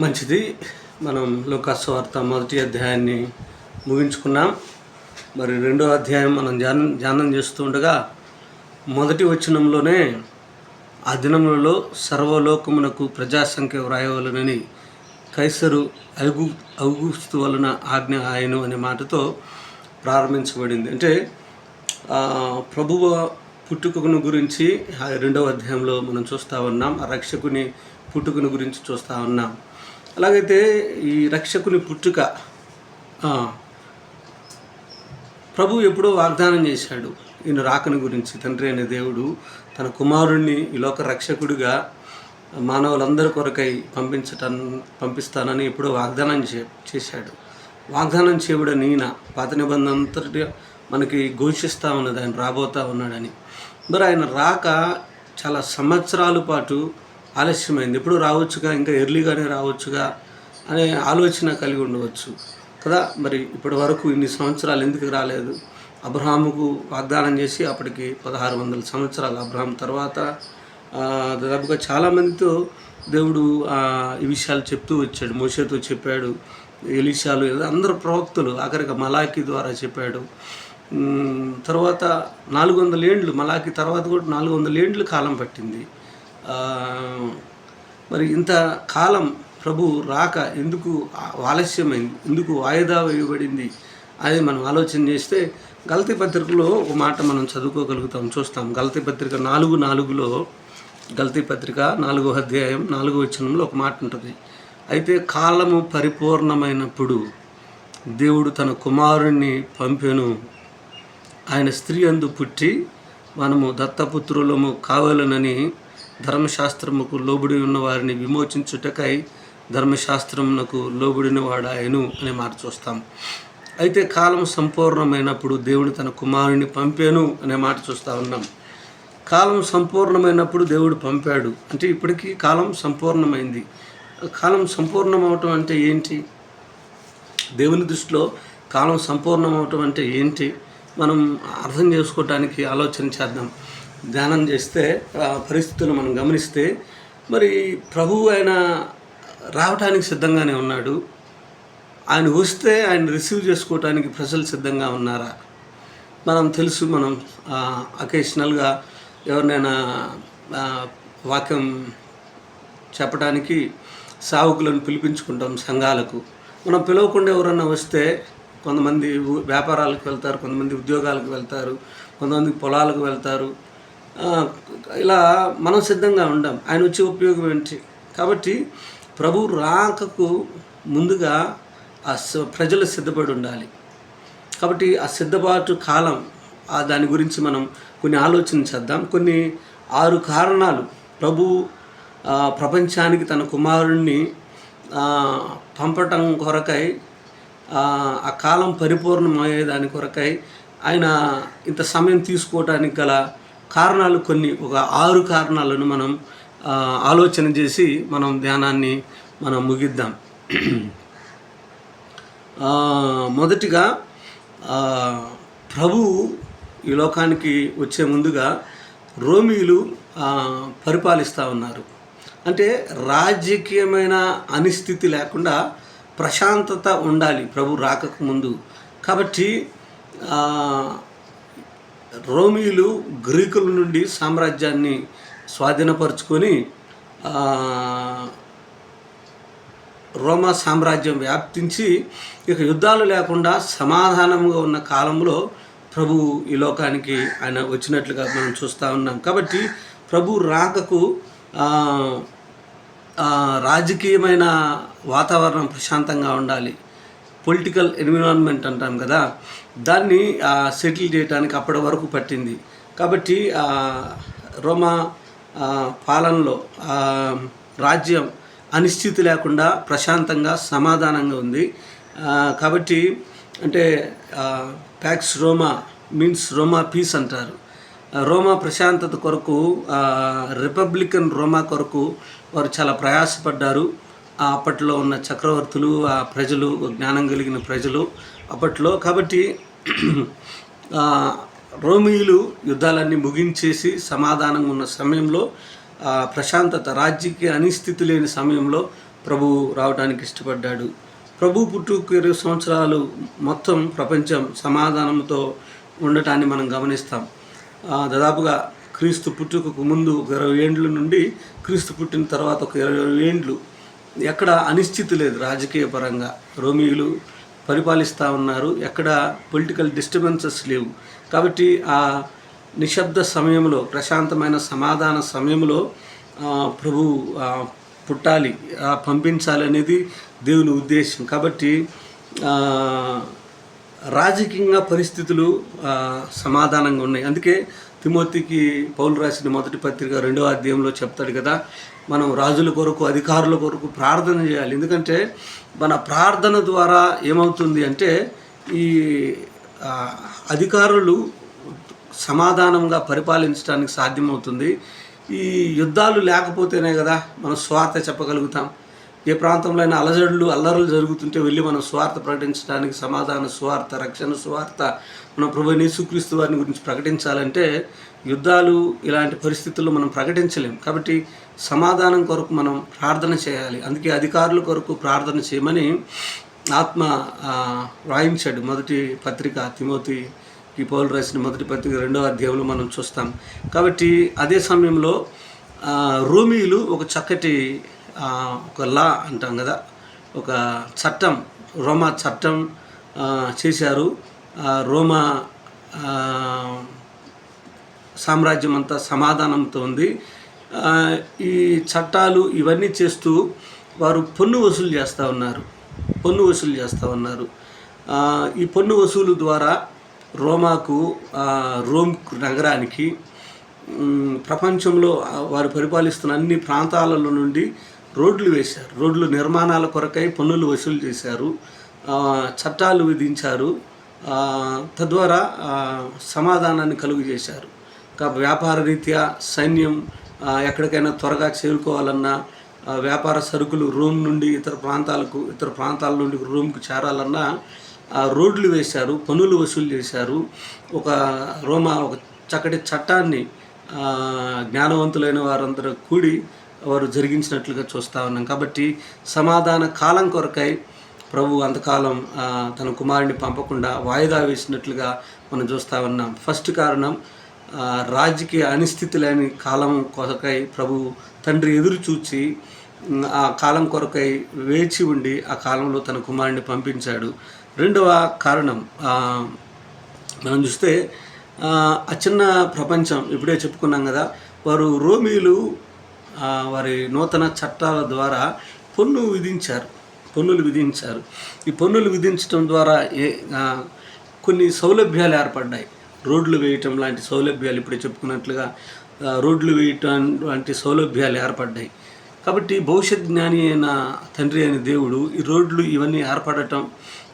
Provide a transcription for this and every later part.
మంచిది. మనం లోకాస్వార్త మొదటి అధ్యాయాన్ని ముగించుకున్నాం. మరి రెండో అధ్యాయం మనం ధ్యానం ధ్యానం చేస్తూ ఉండగా మొదటి వచనంలోనే ఆ దినములలో సర్వలోకమునకు ప్రజాసంఖ్య వ్రాయవలనని కైసరు అగు అవుగుస్తు వలన ఆజ్ఞ ఆయను అనే మాటతో ప్రారంభించబడింది. అంటే ప్రభువ పుట్టుకను గురించి ఆ రెండవ అధ్యాయంలో మనం చూస్తూ ఉన్నాం. ఆ రక్షకుని పుట్టుకను గురించి చూస్తూ ఉన్నాం. అలాగైతే ఈ రక్షకుని పుట్టుక ప్రభు ఎప్పుడో వాగ్దానం చేశాడు. ఈయన రాకని గురించి తండ్రి అనే దేవుడు తన కుమారుణ్ణి ఈ లోక రక్షకుడిగా మానవులందరి కొరకై పంపించటం పంపిస్తానని ఎప్పుడో వాగ్దానం చే చేశాడు. వాగ్దానం చేయబడిన ఈయన పాత నిబంధన అంతటి మనకి ఘోషిస్తూ ఉన్నది ఆయన రాబోతా ఉన్నాడని. మరి ఆయన రాక చాలా సంవత్సరాల పాటు ఆలస్యమైంది. ఎప్పుడు రావచ్చుగా ఇంకా ఎర్లీగానే రావచ్చుగా అనే ఆలోచన కలిగి ఉండవచ్చు కదా? మరి ఇప్పటి వరకు ఇన్ని సంవత్సరాలు ఎందుకు రాలేదు? అబ్రహాముకు వాగ్దానం చేసి అప్పటికి పదహారు వందల సంవత్సరాలు. అబ్రహాం తర్వాత దాదాపుగా చాలామందితో దేవుడు ఈ విషయాలు చెప్తూ వచ్చాడు. మోసేతో చెప్పాడు. ఎలిషాలు ఏదో అందరు ప్రవక్తలు ఆఖరిగా మలాకి ద్వారా చెప్పాడు. తర్వాత నాలుగు వందల ఏండ్లు మలాకి తర్వాత కూడా నాలుగు వందల ఏండ్లు కాలం పట్టింది. మరి ఇంత కాలం ప్రభు రాక ఎందుకు ఆలస్యమైంది ఎందుకు వాయిదా వేయబడింది అది మనం ఆలోచన చేస్తే గలతి పత్రికలో ఒక మాట మనం చదువుకోగలుగుతాం చూస్తాం. గలతి పత్రిక నాలుగు నాలుగులో గలతి పత్రిక నాలుగో అధ్యాయం నాలుగో వచనంలో ఒక మాట ఉంటుంది. అయితే కాలము పరిపూర్ణమైనప్పుడు దేవుడు తన కుమారుణ్ణి పంపెను. ఆయన స్త్రీ అందు పుట్టి మనము దత్తపుత్రులము కావాలనని ధర్మశాస్త్రముకు లోబడి ఉన్న వారిని విమోచించుటకై ధర్మశాస్త్రమునకు లోబడిన వాడాయను అనే మాట చూస్తాం అయితే కాలం సంపూర్ణమైనప్పుడు దేవుడు తన కుమారుని పంపాను అనే మాట చూస్తూ ఉన్నాం. కాలం సంపూర్ణమైనప్పుడు దేవుడు పంపాడు. అంటే ఇప్పటికీ కాలం సంపూర్ణమైంది. కాలం సంపూర్ణమవటం అంటే ఏంటి? దేవుని దృష్టిలో కాలం సంపూర్ణం అవటం అంటే ఏంటి? మనం అర్థం చేసుకోవటానికి ఆలోచన చేద్దాం. ధ్యానం చేస్తే పరిస్థితులు మనం గమనిస్తే మరి ప్రభువు ఆయన రావటానికి సిద్ధంగానే ఉన్నాడు. ఆయన వస్తే ఆయన రిసీవ్ చేసుకోవటానికి ప్రజలు సిద్ధంగా ఉన్నారా? మనం తెలుసు మనం అకేషనల్గా ఎవరినైనా వాక్యం చెప్పడానికి సావుకులను పిలిపించుకుంటాం సంఘాలకు. మనం పిలవకుండా ఎవరన్నా వస్తే కొంతమంది వ్యాపారాలకు వెళ్తారు కొంతమంది ఉద్యోగాలకు వెళ్తారు కొంతమంది పొలాలకు వెళ్తారు ఇలా మనం సిద్ధంగా ఉండాం. ఆయన వచ్చే ఉపయోగం ఏంటి? కాబట్టి ప్రభు రాకకు ముందుగా ఆ స- ప్రజలు సిద్ధపడి ఉండాలి. కాబట్టి ఆ సిద్ధపాటు కాలం ఆ దాని గురించి మనం కొన్ని ఆలోచన చేద్దాం. కొన్ని ఆరు కారణాలు. ప్రభు ప్రపంచానికి తన కుమారుణ్ణి పంపటం కొరకై ఆ కాలం పరిపూర్ణమయ్యే దాని కొరకై ఆయన ఇంత సమయం తీసుకోవటానికి గల కారణాలు కొన్ని ఒక ఆరు కారణాలను మనం ఆలోచన చేసి మనం ధ్యానాన్ని మనం ముగిద్దాం. మొదటిగా ప్రభు ఈ లోకానికి వచ్చే ముందుగా రోమీలు పరిపాలిస్తూ ఉన్నారు. అంటే రాజకీయమైన అనిస్థితి లేకుండా ప్రశాంతత ఉండాలి ప్రభు రాకకు ముందు. కాబట్టి రోమీలు గ్రీకుల నుండి సామ్రాజ్యాన్ని స్వాధీనపరుచుకొని రోమా సామ్రాజ్యం వ్యాప్తించి ఇక యుద్ధాలు లేకుండా సమాధానంగా ఉన్న కాలంలో ప్రభు ఈ లోకానికి ఆయన వచ్చినట్లుగా మనం చూస్తూ ఉన్నాం. కాబట్టి ప్రభు రాకకు రాజకీయమైన వాతావరణం ప్రశాంతంగా ఉండాలి. పొలిటికల్ ఎన్విరాన్మెంట్ అంటాం కదా దాన్ని సెటిల్ చేయడానికి అప్పటి వరకు పట్టింది. కాబట్టి రోమా పాలనలో రాజ్యం అనిశ్చితి లేకుండా ప్రశాంతంగా సమాధానంగా ఉంది. కాబట్టి అంటే pax Roma means Roma peace అంటారు. రోమా ప్రశాంతత కొరకు రిపబ్లికన్ రోమా కొరకు వారు చాలా ప్రయాసపడ్డారు. అప్పట్లో ఉన్న చక్రవర్తులు ఆ ప్రజలు జ్ఞానం కలిగిన ప్రజలు అప్పట్లో. కాబట్టి రోమిలు యుద్ధాలన్నీ ముగించేసి సమాధానంగా ఉన్న సమయంలో ప్రశాంతత రాజ్యకి అనిస్థితి లేని సమయంలో ప్రభు రావడానికి ఇష్టపడ్డాడు. ప్రభు పుట్టుకు ఇరవై సంవత్సరాలు మొత్తం ప్రపంచం సమాధానంతో ఉండటాన్ని మనం గమనిస్తాం. దాదాపుగా క్రీస్తు పుట్టుకకు ముందు ఒక ఇరవై ఏండ్ల నుండి క్రీస్తు పుట్టిన తర్వాత ఒక ఇరవై ఏండ్లు ఎక్కడ అనిశ్చితి లేదు రాజకీయ పరంగా. రోమిలు పరిపాలిస్తూ ఉన్నారు. ఎక్కడ పొలిటికల్ డిస్టర్బెన్సెస్ లేవు. కాబట్టి ఆ నిశ్శబ్ద సమయంలో ప్రశాంతమైన సమాధాన సమయంలో ప్రభు పుట్టాలి పంపించాలి అనేది దేవుని ఉద్దేశం. కాబట్టి రాజకీయంగా పరిస్థితులు సమాధానంగా ఉన్నాయి. అందుకే తిమోతికి పౌలు రాసిన మొదటి పత్రిక రెండవ అధ్యాయంలో చెప్తాడు కదా మనం రాజుల కొరకు అధికారుల కొరకు ప్రార్థన చేయాలి. ఎందుకంటే మన ప్రార్థన ద్వారా ఏమవుతుంది అంటే ఈ అధికారులు సమాధానంగా పరిపాలించడానికి సాధ్యమవుతుంది. ఈ యుద్ధాలు లేకపోతేనే కదా మనం స్వార్థ చెప్పగలుగుతాం. ఏ ప్రాంతంలో అయినా అలజడులు అల్లరులు జరుగుతుంటే వెళ్ళి మనం స్వార్థ ప్రకటించడానికి సమాధాన స్వార్థ రక్షణ స్వార్థ మన ప్రభు యేసుక్రీస్తు వారిని గురించి ప్రకటించాలంటే యుద్ధాలు ఇలాంటి పరిస్థితుల్లో మనం ప్రకటించలేం కాబట్టి సమాధానం కొరకు మనం ప్రార్థన చేయాలి. అందుకే అధికారుల కొరకు ప్రార్థన చేయమని ఆత్మ ఆ, రాయించాడు మొదటి పత్రిక తిమోతి ఈ పౌలు రాసిన మొదటి పత్రిక రెండవ అధ్యాయంలో మనం చూస్తాం. కాబట్టి అదే సమయంలో ఆ, రోమీయులు ఒక చక్కటి ఒక లా అంటాం కదా ఒక చట్టం రోమా చట్టం చేశారు. రోమా సామ్రాజ్యం అంతా సమాధానంతో ఉంది. ఈ చట్టాలు ఇవన్నీ చేస్తూ వారు పన్ను వసూలు చేస్తూ ఉన్నారు. పన్ను వసూలు చేస్తూ ఉన్నారు. ఈ పన్ను వసూలు ద్వారా రోమాకు రోమ్ నగరానికి ప్రపంచంలో వారు పరిపాలిస్తున్న అన్ని ప్రాంతాలలో నుండి రోడ్లు వేశారు. రోడ్లు నిర్మాణాల కొరకై పన్నులు వసూలు చేశారు. చట్టాలు విధించారు. తద్వారా సమాధానాన్ని కలుగు చేశారు. వ్యాపార రీత్యా సైన్యం ఎక్కడికైనా త్వరగా చేరుకోవాలన్నా వ్యాపార సరుకులు రోమ్ నుండి ఇతర ప్రాంతాలకు ఇతర ప్రాంతాల నుండి రోమ్కు చేరాలన్నా రోడ్లు వేశారు పన్నులు వసూలు చేశారు. ఒక రోమా ఒక చక్కటి చట్టాన్ని జ్ఞానవంతులైన వారందరూ కూడి వారు జరిగించినట్లుగా చూస్తూ ఉన్నాం. కాబట్టి సమాధాన కాలం కొరకై ప్రభు అంతకాలం తన కుమారుని పంపకుండా వాయిదా వేసినట్లుగా మనం చూస్తూ ఉన్నాం. ఫస్ట్ కారణం రాజకీయ అనిస్థితి లేని కాలం కొరకై ప్రభు తండ్రి ఎదురు చూచి ఆ కాలం కొరకై వేచి ఉండి ఆ కాలంలో తన కుమారుడిని పంపించాడు. రెండవ కారణం మనం చూస్తే ఆ, చిన్న ప్రపంచం ఇప్పుడే చెప్పుకున్నాం కదా వారు రోమీలు వారి నూతన చట్టాల ద్వారా పన్ను విధించారు పన్నులు విధించారు. ఈ పన్నులు విధించడం ద్వారా ఏ కొన్ని సౌలభ్యాలు ఏర్పడ్డాయి. రోడ్లు వేయటం లాంటి సౌలభ్యాలు ఇప్పుడు చెప్పుకున్నట్లుగా రోడ్లు వేయటం లాంటి సౌలభ్యాలు ఏర్పడ్డాయి. కాబట్టి భవిష్యత్ జ్ఞాని అయిన తండ్రి అయిన దేవుడు ఈ రోడ్లు ఇవన్నీ ఏర్పడటం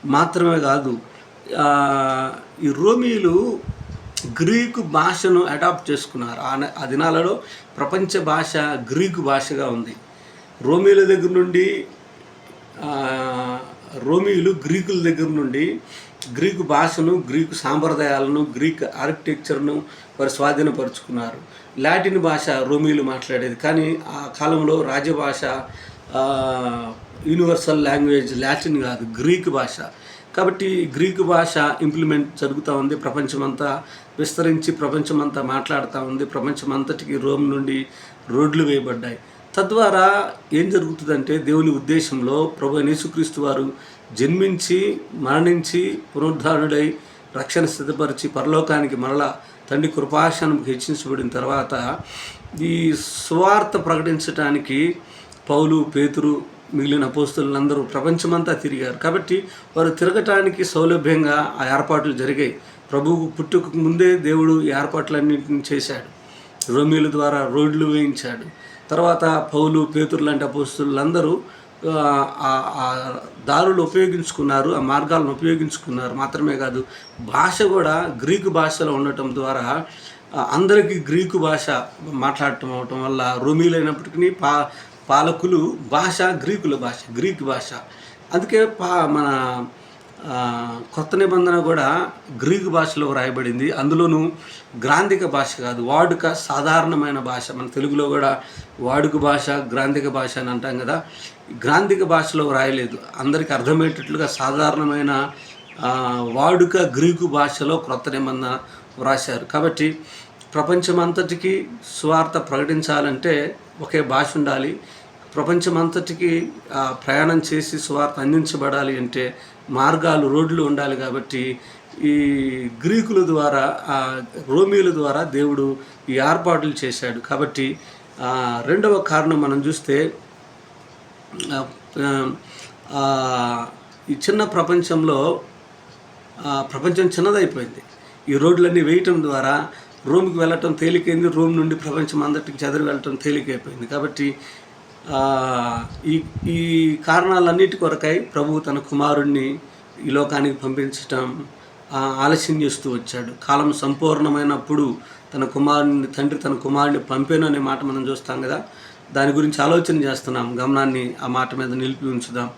మాత్రమే కాదు ఈ రోమీలు గ్రీకు భాషను అడాప్ట్ చేసుకున్నారు. ఆ దినాలలో ప్రపంచ భాష గ్రీకు భాషగా ఉంది. రోమీల దగ్గర నుండి ఆ, రోమీయులు గ్రీకుల దగ్గర నుండి గ్రీకు భాషను గ్రీకు సాంప్రదాయాలను గ్రీక్ ఆర్కిటెక్చర్ను వారు స్వాధీనపరుచుకున్నారు. లాటిన్ భాష రోమీలు మాట్లాడేది. కానీ ఆ కాలంలో రాజభాష యూనివర్సల్ లాంగ్వేజ్ లాటిన్ కాదు గ్రీక్ భాష. కాబట్టి గ్రీకు భాష ఇంప్లిమెంట్ జరుగుతూ ఉంది. ప్రపంచమంతా విస్తరించి ప్రపంచమంతా మాట్లాడుతూ ఉంది. ప్రపంచమంతటికి రోమ్ నుండి రోడ్లు వేయబడ్డాయి. తద్వారా ఏం జరుగుతుందంటే దేవుని ఉద్దేశంలో ప్రభు యేసుక్రీస్తు వారు జన్మించి మరణించి పునరుద్ధారుడై రక్షణ సిద్ధపరిచి పరలోకానికి మరలా తండ్రి కృపాశానంకి హెచ్చించబడిన తర్వాత ఈ సువార్త ప్రకటించడానికి పౌలు పేతురు మిగిలిన పోస్తులందరూ ప్రపంచమంతా తిరిగారు. కాబట్టి వారు తిరగటానికి సౌలభ్యంగా ఆ ఏర్పాట్లు జరిగాయి. ప్రభువుకు పుట్టుకు ముందే దేవుడు ఈ ఏర్పాట్లన్నింటినీ చేశాడు. రోమిల ద్వారా రోడ్లు వేయించాడు. తర్వాత పౌలు పేతురు లాంటి అపోస్తులందరూ దారులు ఉపయోగించుకున్నారు ఆ మార్గాలను ఉపయోగించుకున్నారు మాత్రమే కాదు భాష కూడా గ్రీకు భాషలో ఉండటం ద్వారా అందరికీ గ్రీకు భాష మాట్లాడటం అవటం వల్ల రోమీలైనప్పటికీ పా పాలకులు భాష గ్రీకుల భాష గ్రీక్ భాష. అందుకే పా మన కొత్త నిబంధన కూడా గ్రీకు భాషలో వ్రాయబడింది. అందులోనూ గ్రాంధిక భాష కాదు వాడుక సాధారణమైన భాష. మన తెలుగులో కూడా వాడుక భాష గ్రాంధిక భాష అని అంటాం కదా. గ్రాంధిక భాషలో వ్రాయలేదు. అందరికీ అర్థమయ్యేటట్లుగా సాధారణమైన వాడుక గ్రీకు భాషలో క్రొత్త నిబంధన వ్రాశారు. కాబట్టి ప్రపంచమంతటికి స్వార్థ ప్రకటించాలంటే ఒకే భాష ఉండాలి. ప్రపంచమంతటికి ప్రయాణం చేసి స్వార్థ అందించబడాలి అంటే మార్గాలు రోడ్లు ఉండాలి కాబట్టి ఈ గ్రీకుల ద్వారా ఆ, రోమిల ద్వారా దేవుడు ఈ ఏర్పాట్లు చేశాడు. కాబట్టి రెండవ కారణం మనం చూస్తే ఈ చిన్న ప్రపంచంలో ప్రపంచం చిన్నదైపోయింది. ఈ రోడ్లన్నీ వేయటం ద్వారా రోమ్కి వెళ్ళటం తేలికైంది రోమ్ నుండి ప్రపంచం అందరికి చెదరి వెళ్ళటం తేలికైపోయింది. కాబట్టి ఈ ఈ కారణాలన్నిటి కొరకై ప్రభువు తన కుమారుణ్ణి ఈ లోకానికి పంపించటం ఆలస్యం చేస్తూ వచ్చాడు. కాలం సంపూర్ణమైనప్పుడు తన కుమారుని తండ్రి తన కుమారుని పంపాను అనే మాట మనం చూస్తాం కదా. దాని గురించి ఆలోచన చేస్తున్నాం గమనాన్ని ఆ మాట మీద నిలిపి ఉంచుదాం.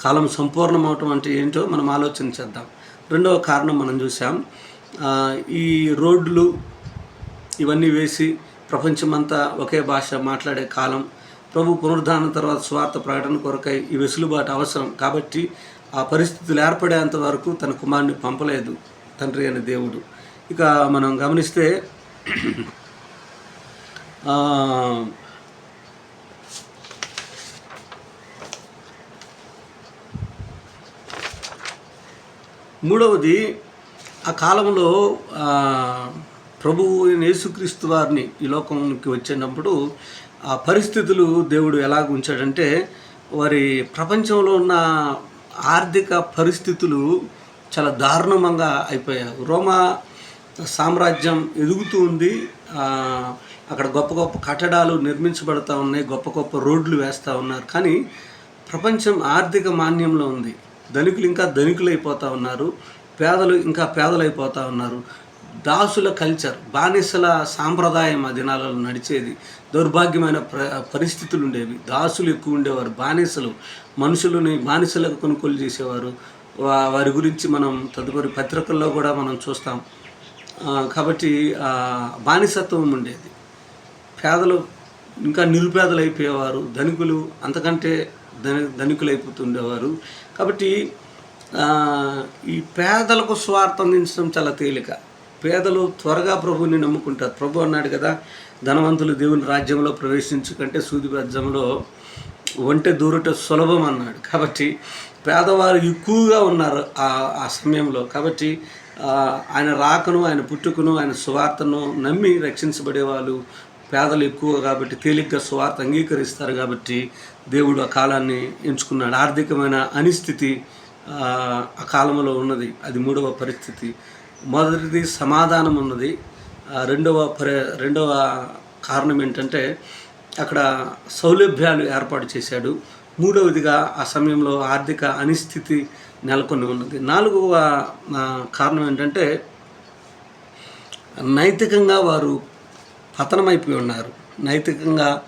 కాలం సంపూర్ణం అవటం అంటే ఏంటో మనం ఆలోచన చేద్దాం. రెండవ కారణం మనం చూసాం ఈ రోడ్లు ఇవన్నీ వేసి ప్రపంచమంతా ఒకే భాష మాట్లాడే కాలం ప్రభు పునరుద్ధానం తర్వాత స్వార్థ ప్రకటన కొరకై ఈ వెసులుబాటు అవసరం. కాబట్టి ఆ పరిస్థితులు ఏర్పడేంత వరకు తన కుమారుని పంపలేదు తండ్రి అయిన దేవుడు. ఇక మనం గమనిస్తే మూడవది ఆ కాలంలో ప్రభువు యేసుక్రీస్తు వారిని ఈ లోకంకి వచ్చినప్పుడు ఆ పరిస్థితులు దేవుడు ఎలా ఉంచాడంటే వారి ప్రపంచంలో ఉన్న ఆర్థిక పరిస్థితులు చాలా దారుణంగా అయిపోయాయి. రోమా సామ్రాజ్యం ఎదుగుతూ ఉంది. అక్కడ గొప్ప గొప్ప కట్టడాలు నిర్మించబడతా ఉన్నాయి గొప్ప గొప్ప రోడ్లు వేస్తూ ఉన్నారు. కానీ ప్రపంచం ఆర్థిక మాన్యంలో ఉంది. ధనికులు ఇంకా ధనికులు అయిపోతూ ఉన్నారు. పేదలు ఇంకా పేదలైపోతూ ఉన్నారు. దాసుల కల్చర్ బానిసల సాంప్రదాయం ఆ దినాలలో నడిచేది. దౌర్భాగ్యమైన ప్ర పరిస్థితులు ఉండేవి దాసులు ఎక్కువ ఉండేవారు బానిసలు. మనుషులని బానిసలకు కొనుగోలు చేసేవారు. వారి గురించి మనం తదుపరి పత్రికల్లో కూడా మనం చూస్తాం. కాబట్టి బానిసత్వం ఉండేది. పేదలు ఇంకా నిరుపేదలు అయిపోయేవారు ధనికులు అంతకంటే ధని ధనికులు అయిపోతుండేవారు కాబట్టి ఈ పేదలకు స్వార్థం అందించడం చాలా తేలిక. పేదలు త్వరగా ప్రభువుని నమ్ముకుంటారు. ప్రభు అన్నాడు కదా ధనవంతులు దేవుని రాజ్యంలో ప్రవేశించుకంటే సూది రాజ్యంలో ఒంటె దూరట సులభం అన్నాడు. కాబట్టి పేదవారు ఎక్కువగా ఉన్నారు ఆ సమయంలో. కాబట్టి ఆయన రాకను ఆయన పుట్టుకును ఆయన సువార్తను నమ్మి రక్షించబడే వాళ్ళు పేదలు ఎక్కువ కాబట్టి తేలిగ్గా సువార్త అంగీకరిస్తారు కాబట్టి దేవుడు ఆ కాలాన్ని ఎంచుకున్నాడు. ఆర్థికమైన అనిస్థితి ఆ కాలంలో ఉన్నది. అది మూడవ పరిస్థితి. మొదటిది సమాధానం ఉన్నది. రెండవ పరి రెండవ కారణం ఏంటంటే అక్కడ సౌలభ్యాలు ఏర్పాటు చేశాడు. మూడవదిగా ఆ సమయంలో ఆర్థిక అనిస్థితి నెలకొని ఉన్నది. నాలుగవ కారణం ఏంటంటే నైతికంగా వారు పతనమైపోయి ఉన్నారు. నైతికంగా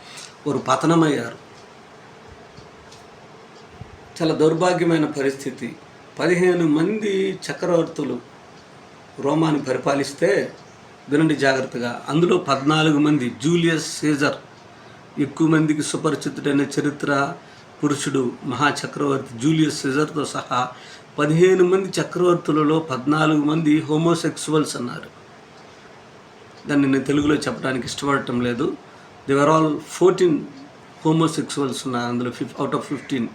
వారు పతనమయ్యారు. చాలా దౌర్భాగ్యమైన పరిస్థితి. పదిహేను మంది చక్రవర్తులు రోమాని పరిపాలిస్తే వినండి జాగ్రత్తగా. అందులో పద్నాలుగు మంది జూలియస్ సీజర్ ఎక్కువ మందికి సుపరిచితుడైన చరిత్ర పురుషుడు మహాచక్రవర్తి జూలియస్ సీజర్తో సహా పదిహేను మంది చక్రవర్తులలో పద్నాలుగు మంది హోమోసెక్సువల్స్ అన్నారు. దాన్ని నేను తెలుగులో చెప్పడానికి ఇష్టపడటం లేదు. దేవర్ ఆల్ ఫోర్టీన్ హోమోసెక్సువల్స్ ఉన్నారు. అందులో fif out of fifteen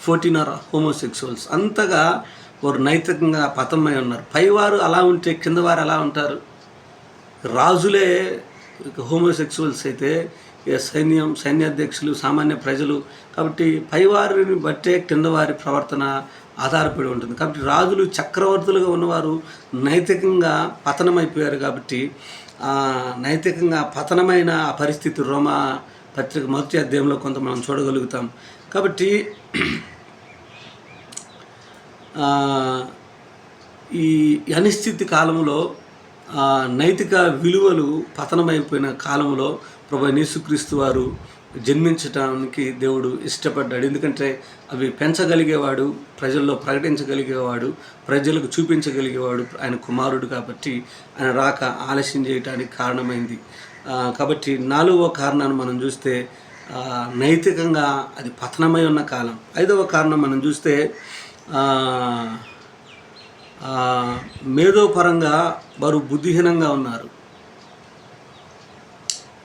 fourteen are homosexuals. అంతగా వారు నైతికంగా పతమై ఉన్నారు. పైవారు అలా ఉంటే కింద వారు ఉంటారు? రాజులే హోమోసెక్సువల్స్ అయితే సైన్యం సైన్యాధ్యక్షులు సామాన్య ప్రజలు కాబట్టి పైవారిని బట్టే కింద వారి ప్రవర్తన ఆధారపడి ఉంటుంది. కాబట్టి రాజులు చక్రవర్తులుగా ఉన్నవారు నైతికంగా పతనమైపోయారు కాబట్టి నైతికంగా పతనమైన ఆ పరిస్థితి రోమా పత్రిక మొదటి అధ్యాయంలో కొంత మనం చూడగలుగుతాం. కాబట్టి ఈ అనిశ్చితి కాలంలో నైతిక విలువలు పతనమైపోయిన కాలంలో ప్రభు యేసుక్రీస్తు వారు జన్మించడానికి దేవుడు ఇష్టపడ్డాడు. ఎందుకంటే అవి పెంచగలిగేవాడు ప్రజల్లో ప్రకటించగలిగేవాడు ప్రజలకు చూపించగలిగేవాడు ఆయన కుమారుడు కాబట్టి ఆయన రాక ఆలస్యం చేయటానికి కారణమైంది. కాబట్టి నాలుగవ కారణాన్ని మనం చూస్తే నైతికంగా అది పతనమై ఉన్న కాలం. ఐదవ కారణం మనం చూస్తే మేధోపరంగా వారు బుద్ధిహీనంగా ఉన్నారు.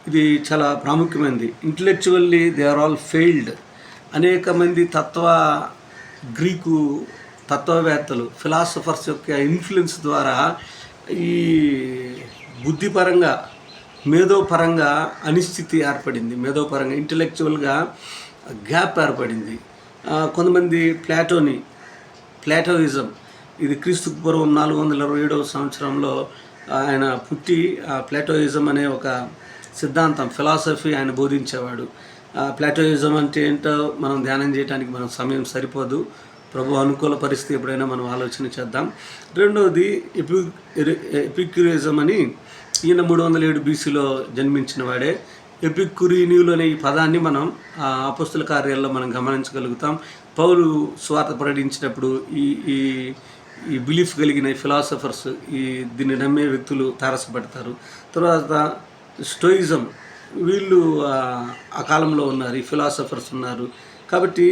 ఇది చాలా ప్రాముఖ్యమైనది. Intellectually they are all failed అనేక మంది తత్వ గ్రీకు తత్వవేత్తలు ఫిలాసఫర్స్ యొక్క ఇన్ఫ్లుయెన్స్ ద్వారా ఈ బుద్ధిపరంగా మేధోపరంగా అనిశ్చితి ఏర్పడింది. మేధోపరంగా ఇంటలెక్చువల్గా గ్యాప్ ఏర్పడింది. కొంతమంది ప్లాటోని ప్లాటోయిజం ఇది క్రీస్తు పూర్వం నాలుగు వందల ఇరవై ఏడవ సంవత్సరంలో ఆయన పుట్టి ఆ ప్లాటోయిజం అనే ఒక సిద్ధాంతం ఫిలాసఫీ ఆయన బోధించేవాడు. ఆ ప్లాటోయిజం అంటే ఏంటో మనం ధ్యానం చేయడానికి మనం సమయం సరిపోదు. ప్రభు అనుకూల పరిస్థితి ఎప్పుడైనా మనం ఆలోచన చేద్దాం. రెండవది ఎపి ఎపిక్యూరిజం అని ఈయన మూడు వందల ఏడు బీసీలో జన్మించిన వాడే. ఎపిక్యురీనియులు అనే ఈ పదాన్ని మనం ఆ, అపస్తుల కార్యాల్లో మనం గమనించగలుగుతాం. పౌలు స్వార్థ ప్రకటించినప్పుడు ఈ ఈ ఈ బిలీఫ్ కలిగిన ఫిలాసఫర్స్ ఈ దీన్ని నమ్మే వ్యక్తులు తారసపడతారు. తర్వాత స్టోయిజం వీళ్ళు ఆ, కాలంలో ఉన్నారు ఈ ఫిలాసఫర్స్ ఉన్నారు. కాబట్టి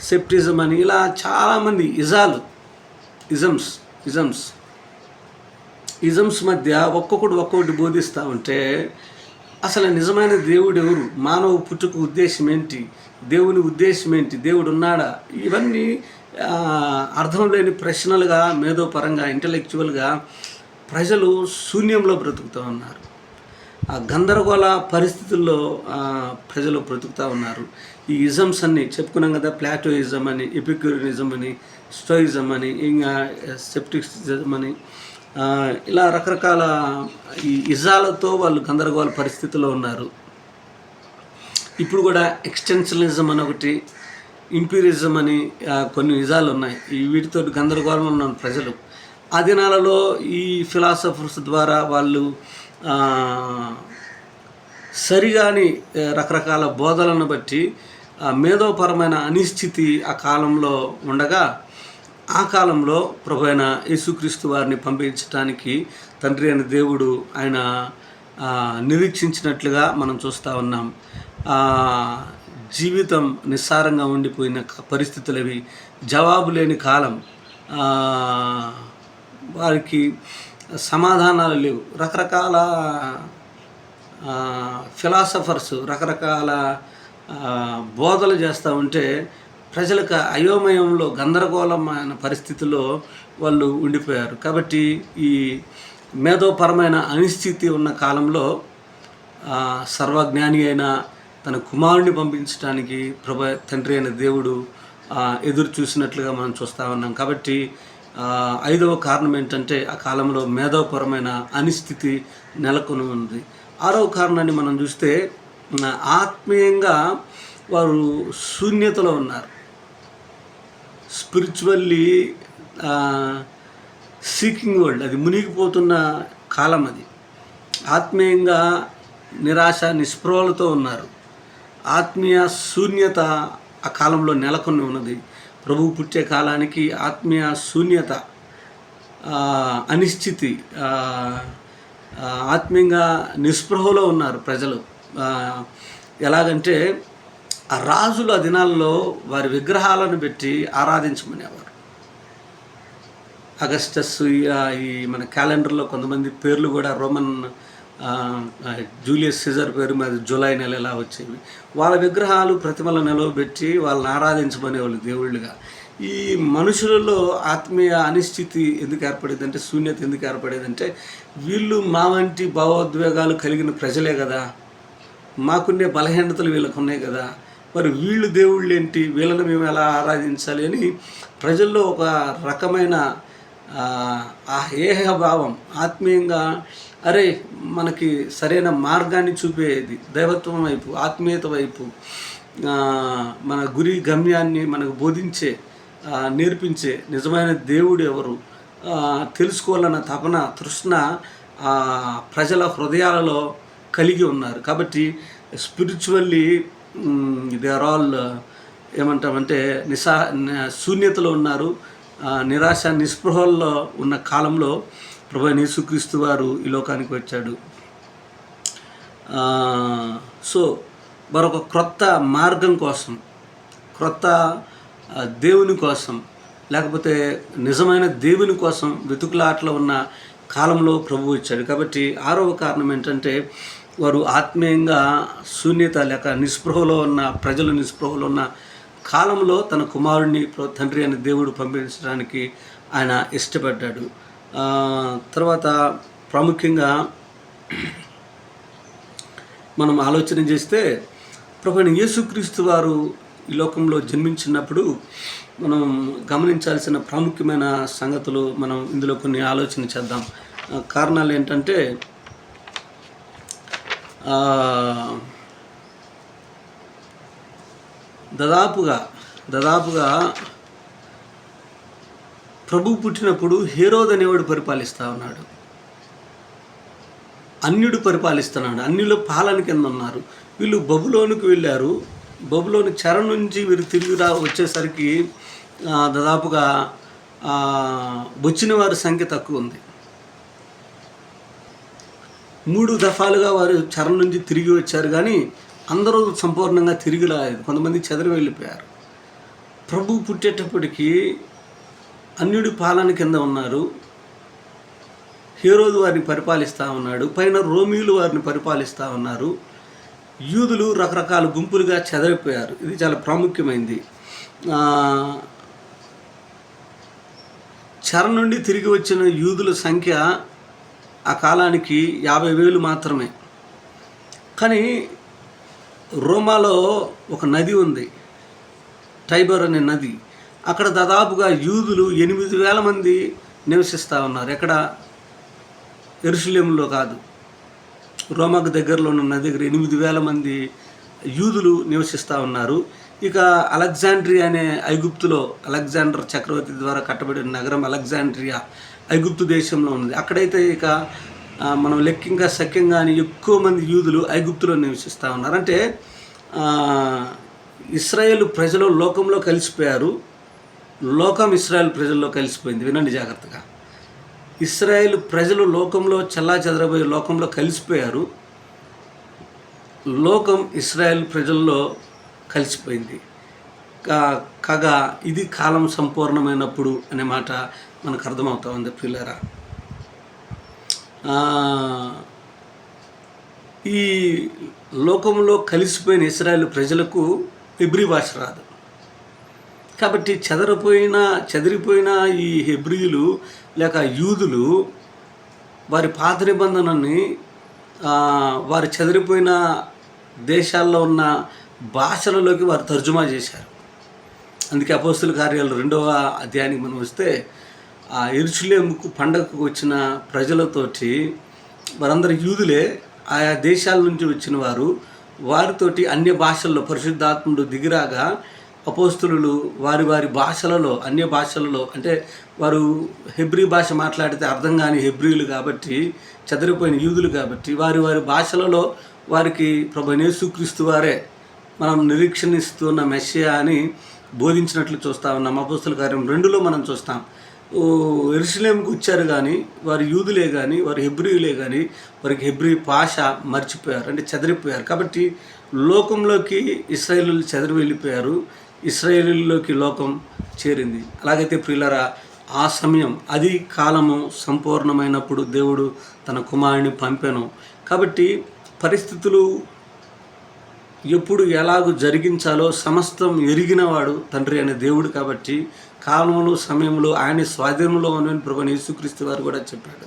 సెప్టిజం అని ఇలా చాలామంది ఇజాలు ఇజమ్స్ ఇజమ్స్ ఇజమ్స్ మధ్య ఒక్కొక్కడు ఒక్కొక్కటి బోధిస్తూ ఉంటే అసలు నిజమైన దేవుడు ఎవరు మానవ పుట్టుకు ఉద్దేశం ఏంటి? దేవుని ఉద్దేశం ఏంటి? దేవుడు ఉన్నాడా? ఇవన్నీ అర్థం లేని ప్రశ్నలుగా మేధోపరంగా ఇంటలెక్చువల్గా ప్రజలు శూన్యంలో బ్రతుకుతూ ఉన్నారు. ఆ గందరగోళ పరిస్థితుల్లో ప్రజలు బ్రతుకుతూ ఉన్నారు. ఈ ఇజమ్స్ అన్ని చెప్పుకున్నాం కదా ప్లాటోయిజం అని ఎపిక్యూరినిజం అని స్టోయిజం అని ఇంకా సెప్టిక్సిజం అని ఇలా రకరకాల ఈ ఇజాలతో వాళ్ళు గందరగోళ పరిస్థితిలో ఉన్నారు. ఇప్పుడు కూడా ఎక్స్టెన్షనలిజం అని ఒకటి ఇంపీరియలిజం అని కొన్ని నిజాలు ఉన్నాయి. ఈ వీటితో గందరగోళంలో ఉన్న ప్రజలు. ఆ దినాలలో ఈ ఫిలాసఫర్స్ ద్వారా వాళ్ళు సరిగాని రకరకాల బోధలను బట్టి మేధోపరమైన అనిశ్చితి ఆ కాలంలో ఉండగా ఆ కాలంలో ప్రభు అయిన యేసుక్రీస్తు వారిని పంపించడానికి తండ్రి అయిన దేవుడు ఆయన నిరీక్షించినట్లుగా మనం చూస్తూ ఉన్నాం. జీవితం నిస్సారంగా ఉండిపోయిన పరిస్థితులు అవి జవాబు లేని కాలం వారికి సమాధానాలు లేవు. రకరకాల ఫిలాసఫర్స్ రకరకాల బోధలు చేస్తూ ఉంటే ప్రజలకు అయోమయంలో గందరగోళమైన పరిస్థితిలో వాళ్ళు ఉండిపోయారు. కాబట్టి ఈ మేధోపరమైన అనిశ్చితి ఉన్న కాలంలో సర్వజ్ఞాని అయిన తన కుమారుని పంపించడానికి ప్రభ తండ్రి అయిన దేవుడు ఎదురు చూసినట్లుగా మనం చూస్తూ ఉన్నాం. కాబట్టి ఐదవ కారణం ఏంటంటే ఆ కాలంలో మేధోపరమైన అనిస్థితి నెలకొని ఉంది. ఆరవ కారణాన్ని మనం చూస్తే ఆత్మీయంగా వారు శూన్యతలో ఉన్నారు. స్పిరిచువల్లీ సీకింగ్ వరల్డ్ అది మునిగిపోతున్న కాలం అది. ఆత్మీయంగా నిరాశ నిస్పృహలతో ఉన్నారు. ఆత్మీయ శూన్యత ఆ కాలంలో నెలకొని ఉన్నది. ప్రభువు పుట్టే కాలానికి ఆత్మీయ శూన్యత అనిశ్చితి ఆత్మీయంగా నిస్పృహలో ఉన్నారు ప్రజలు. ఎలాగంటే ఆ రాజుల దినాల్లో వారి విగ్రహాలను పెట్టి ఆరాధించమనేవారు. అగస్టస్ ఈ- ఈ మన క్యాలెండర్లో కొంతమంది పేర్లు కూడా రోమన్ జూలియస్ సిజర్ పేరు మీద జూలై నెల ఎలా వచ్చేవి వాళ్ళ విగ్రహాలు ప్రతిమల నిలవబెట్టి వాళ్ళని ఆరాధించమనేవాళ్ళు దేవుళ్ళుగా. ఈ మనుషులలో ఆత్మీయ అనిశ్చితి ఎందుకు ఏర్పడేదంటే శూన్యత ఎందుకు ఏర్పడేదంటే వీళ్ళు మా వంటి భావోద్వేగాలు కలిగిన ప్రజలే కదా. మాకున్నే బలహీనతలు వీళ్ళకు ఉన్నాయి కదా. మరి వీళ్ళు దేవుళ్ళు ఏంటి వీళ్ళని మేము ఎలా ఆరాధించాలి అని ప్రజల్లో ఒక రకమైన ఆ, ఏహ భావం ఆత్మీయంగా అరే మనకి సరైన మార్గాన్ని చూపేది దైవత్వం వైపు ఆత్మీయత వైపు మన గురి గమ్యాన్ని మనకు బోధించే నేర్పించే నిజమైన దేవుడు ఎవరు? తెలుసుకోవాలన్న తపన తృష్ణ ప్రజల హృదయాలలో కలిగి ఉన్నారు. కాబట్టి స్పిరిచువల్లీ దే ఆర్ ఆల్ ఏమంటామంటే నిసా శూన్యతలో ఉన్నారు. నిరాశ నిస్పృహల్లో ఉన్న కాలంలో ప్రభు యేసుక్రీస్తు వారు ఈ లోకానికి వచ్చాడు. సో మరొక క్రొత్త మార్గం కోసం క్రొత్త దేవుని కోసం లేకపోతే నిజమైన దేవుని కోసం వెతుకులాటలో ఉన్న కాలంలో ప్రభు వచ్చాడు. కాబట్టి ఆరవ కారణం ఏంటంటే వారు ఆత్మీయంగా శూన్యత లేక నిస్పృహలో ఉన్న ప్రజలు నిస్పృహలో ఉన్న కాలంలో తన కుమారుడిని ప్ర- తండ్రి అనే దేవుడు పంపించడానికి ఆయన ఇష్టపడ్డాడు. తర్వాత ప్రాముఖ్యంగా మనం ఆలోచన చేస్తే ప్రభు యేసుక్రీస్తు వారు ఈ లోకంలో జన్మించినప్పుడు మనం గమనించాల్సిన ప్రాముఖ్యమైన సంగతులు మనం ఇందులో కొన్ని ఆలోచన చేద్దాం. కారణాలు ఏంటంటే దాదాపుగా దాదాపుగా ప్రభు పుట్టినప్పుడు హేరోద్ అనేవాడు పరిపాలిస్తూ ఉన్నాడు. అన్యుడు పరిపాలిస్తున్నాడు. అన్యులు పాలన కింద ఉన్నారు. వీళ్ళు బబులోనికి వెళ్ళారు. బబులోని చెర నుంచి వీరు తిరిగి రా వచ్చేసరికి దాదాపుగా వచ్చిన వారి సంఖ్య తక్కువ ఉంది. మూడు దఫాలుగా వారు చెర నుంచి తిరిగి వచ్చారు కానీ అందరూ సంపూర్ణంగా తిరిగి రాలేదు. కొంతమంది చెదరి వెళ్ళిపోయారు. ప్రభు పుట్టేటప్పటికీ అన్యుడి పాలన కింద ఉన్నారు. హీరోదు వారిని పరిపాలిస్తూ ఉన్నాడు. పైన రోమిలు వారిని పరిపాలిస్తూ ఉన్నారు. యూదులు రకరకాల గుంపులుగా చెదరిపోయారు. ఇది చాలా ప్రాముఖ్యమైనది ఆ, చెర నుండి తిరిగి వచ్చిన యూదుల సంఖ్య ఆ కాలానికి యాభై వేలు మాత్రమే. కానీ రోమాలో ఒక నది ఉంది. టైబర్ అనే నది. అక్కడ దాదాపుగా యూదులు ఎనిమిది వేల మంది నివసిస్తూ ఉన్నారు. ఎక్కడ? ఎరుసలేంలో కాదు. రోమాకు దగ్గరలో ఉన్న నది దగ్గర ఎనిమిది వేల మంది యూదులు నివసిస్తూ ఉన్నారు. ఇక అలెగ్జాండ్రియా అనే ఐగుప్తులో అలెగ్జాండర్ చక్రవర్తి ద్వారా కట్టబడిన నగరం అలెగ్జాండ్రియా ఐగుప్తు దేశంలో ఉంది అక్కడైతే ఇక మనం లెక్కింగా సఖ్యంగాని ఎక్కువ మంది యూదులు ఐగుప్తులో నివసిస్తూ ఉన్నారు. అంటే ఇస్రాయేల్ ప్రజలు లోకంలో కలిసిపోయారు. లోకం ఇస్రాయల్ ప్రజల్లో కలిసిపోయింది. వినండి జాగ్రత్తగా. ఇస్రాయేల్ ప్రజలు లోకంలో చల్లా చెదరబోయే లోకంలో కలిసిపోయారు. లోకం ఇస్రాయేల్ ప్రజల్లో కలిసిపోయింది. కా- కాగా ఇది కాలం సంపూర్ణమైనప్పుడు అనే మాట మనకు అర్థమవుతా ఉంది పిల్లరా ఈ లోకంలో కలిసిపోయిన ఇస్రాయేల్ ప్రజలకు హెబ్రీ భాష రాదు. కాబట్టి చెదరిపోయిన చెదిరిపోయిన ఈ హెబ్రియులు లేక యూదులు వారి పాత నిబంధనని వారి చెదిరిపోయిన దేశాల్లో ఉన్న భాషలలోకి వారు తర్జుమా చేశారు. అందుకే అపోస్తుల కార్యాలు రెండవ అధ్యాయానికి మనం వస్తే ఆ ఎరుచులేముకు పండగకు వచ్చిన ప్రజలతోటి వారందరు యూదులే ఆయా దేశాల నుంచి వచ్చిన వారు వారితోటి అన్య భాషల్లో పరిశుద్ధాత్ముడు దిగిరాగా అపోస్తులు వారి వారి భాషలలో అన్య భాషలలో అంటే వారు హెబ్రీ భాష మాట్లాడితే అర్థం కాని హెబ్రియులు కాబట్టి చదిరిపోయిన యూదులు కాబట్టి వారి వారి భాషలలో వారికి ప్రభనేసుక్రీస్తు వారే మనం నిరీక్షణిస్తున్న మెస్సియా అని బోధించినట్లు చూస్తా ఉన్నాం. అపోస్తుల కార్యం రెండులో మనం చూస్తాం. ఎరుసలేంకి వచ్చారు కానీ వారి యూదులే కానీ వారి హెబ్రియులే కానీ వారికి హెబ్రి భాష మర్చిపోయారు అంటే చెదిరిపోయారు. కాబట్టి లోకంలోకి ఇస్రాయిలు చెదిరి వెళ్ళిపోయారు. ఇస్రాయేలీల్లోకి లోకం చేరింది. అలాగైతే ప్రియులరా ఆ సమయం అది కాలము సంపూర్ణమైనప్పుడు దేవుడు తన కుమారుని పంపాను. కాబట్టి పరిస్థితులు ఎప్పుడు ఎలాగూ జరిగించాలో సమస్తం ఎరిగినవాడు తండ్రి అనే దేవుడు కాబట్టి కాలంలో సమయంలో ఆయన స్వాధీనంలో ఉన్న ప్రభు యేసుక్రీస్తు వారు కూడా చెప్పాడు.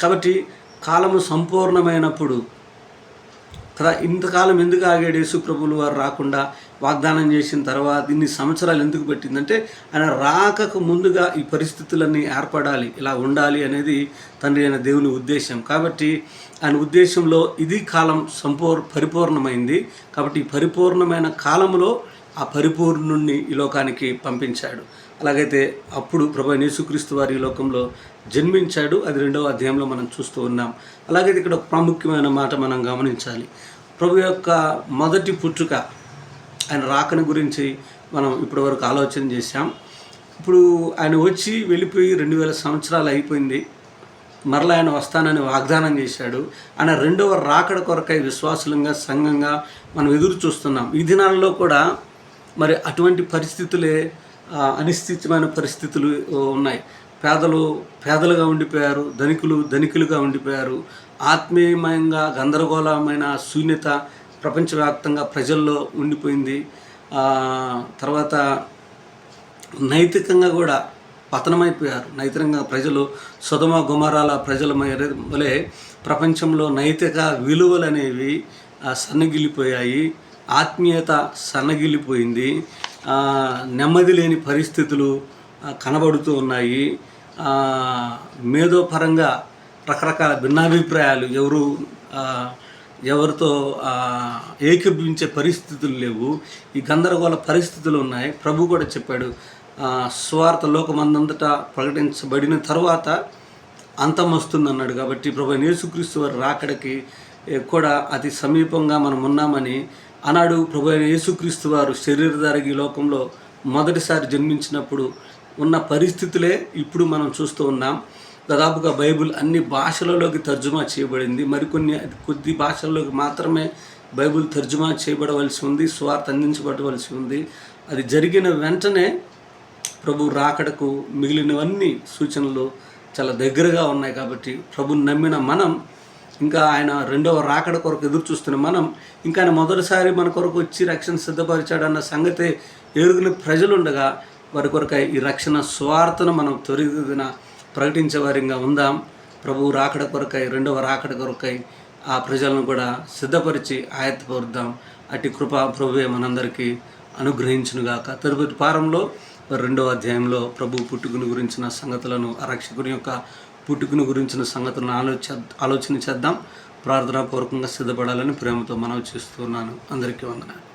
కాబట్టి కాలము సంపూర్ణమైనప్పుడు కదా ఇంతకాలం ఎందుకు ఆగాడు యేసు ప్రభులు వారు రాకుండా? వాగ్దానం చేసిన తర్వాత ఇన్ని సంవత్సరాలు ఎందుకు పెట్టిందంటే ఆయన రాకకు ముందుగా ఈ పరిస్థితులన్నీ ఏర్పడాలి ఇలా ఉండాలి అనేది తండ్రి అయిన దేవుని ఉద్దేశం. కాబట్టి ఆయన ఉద్దేశంలో ఇది కాలం సంపూర్ పరిపూర్ణమైంది. కాబట్టి ఈ పరిపూర్ణమైన కాలంలో ఆ పరిపూర్ణుణ్ణి ఈ లోకానికి పంపించాడు. అలాగైతే అప్పుడు ప్రభు యేసుక్రీస్తు వారి ఈ లోకంలో జన్మించాడు. అది రెండవ అధ్యాయంలో మనం చూస్తూ ఉన్నాం. అలాగైతే ఇక్కడ ఒక ప్రాముఖ్యమైన మాట మనం గమనించాలి. ప్రభు యొక్క మొదటి పుట్టుక ఆయన రాకని గురించి మనం ఇప్పటివరకు ఆలోచన చేశాం. ఇప్పుడు ఆయన వచ్చి వెళ్ళిపోయి రెండు వేల సంవత్సరాలు అయిపోయింది. మరలా ఆయన వస్తానని వాగ్దానం చేశాడు. ఆయన రెండవ రాకడ కొరకై విశ్వాసులంగా సంఘంగా మనం ఎదురు చూస్తున్నాం. ఈ దినాల్లో కూడా మరి అటువంటి పరిస్థితులే అనిశ్చితమైన పరిస్థితులు ఉన్నాయి. పేదలు పేదలుగా ఉండిపోయారు ధనికులు ధనికులుగా ఉండిపోయారు. ఆత్మీయమయంగా గందరగోళమైన శూన్యత ప్రపంచవ్యాప్తంగా ప్రజల్లో ఉండిపోయింది. తర్వాత నైతికంగా కూడా పతనమైపోయారు. నైతికంగా ప్రజలు సుధమ గుమరాల ప్రజల వలె ప్రపంచంలో నైతిక విలువలు అనేవి సన్నగిలిపోయాయి సన్నగిల్లిపోయాయి. ఆత్మీయత సన్నగిల్లిపోయింది. నెమ్మది లేని పరిస్థితులు కనబడుతూ ఉన్నాయి. మేధోపరంగా రకరకాల భిన్నాభిప్రాయాలు ఎవరు ఎవరితో ఏకీభవించే పరిస్థితులు లేవు. ఈ గందరగోళ పరిస్థితులు ఉన్నాయి. ప్రభు కూడా చెప్పాడు స్వార్థ లోకమందంతటా ప్రకటించబడిన తర్వాత అంతం వస్తుంది అన్నాడు కాబట్టి ప్రభు యేసుక్రీస్తు వారి రాకడికి కూడా అతి సమీపంగా మనం ఉన్నామని అన్నాడు. ప్రభు యేసుక్రీస్తు వారు శరీరధారి ఈ లోకంలో మొదటిసారి జన్మించినప్పుడు ఉన్న పరిస్థితులే ఇప్పుడు మనం చూస్తూ ఉన్నాం. దాదాపుగా బైబిల్ అన్ని భాషలలోకి తర్జుమా చేయబడింది. మరికొన్ని కొద్ది భాషల్లోకి మాత్రమే బైబిల్ తర్జుమా చేయబడవలసి ఉంది స్వార్థ అందించబడవలసి ఉంది. అది జరిగిన వెంటనే ప్రభు రాకడకు మిగిలినవన్నీ సూచనలు చాలా దగ్గరగా ఉన్నాయి కాబట్టి ప్రభుని నమ్మిన మనం ఇంకా ఆయన రెండవ రాకడ కొరకు ఎదురు చూస్తున్న మనం ఇంకా ఆయన మొదటిసారి మన కొరకు వచ్చి రక్షణ సిద్ధపరిచాడన్న సంగతి ఎరుగున ప్రజలుండగా వారి కొరకై ఈ రక్షణ స్వార్థను మనం త్వరితగిన ప్రకటించేవారిగా ఉందాం. ప్రభువు రాకడ కొరకై రెండవ రాకడ కొరకై ఆ ప్రజలను కూడా సిద్ధపరిచి ఆయత్తపరుద్దాం అటు కృపా ప్రభువే మనందరికీ అనుగ్రహించునుగాక. తదుపరి పారంలో రెండవ అధ్యాయంలో ప్రభు పుట్టుకుని గురించిన సంగతులను రక్షకుని యొక్క పుట్టుకుని గురించిన సంగతులను ఆలోచ ఆలోచన చేద్దాం. ప్రార్థనాపూర్వకంగా సిద్ధపడాలని ప్రేమతో మనవి చేస్తున్నాను అందరికీ వందనాలు.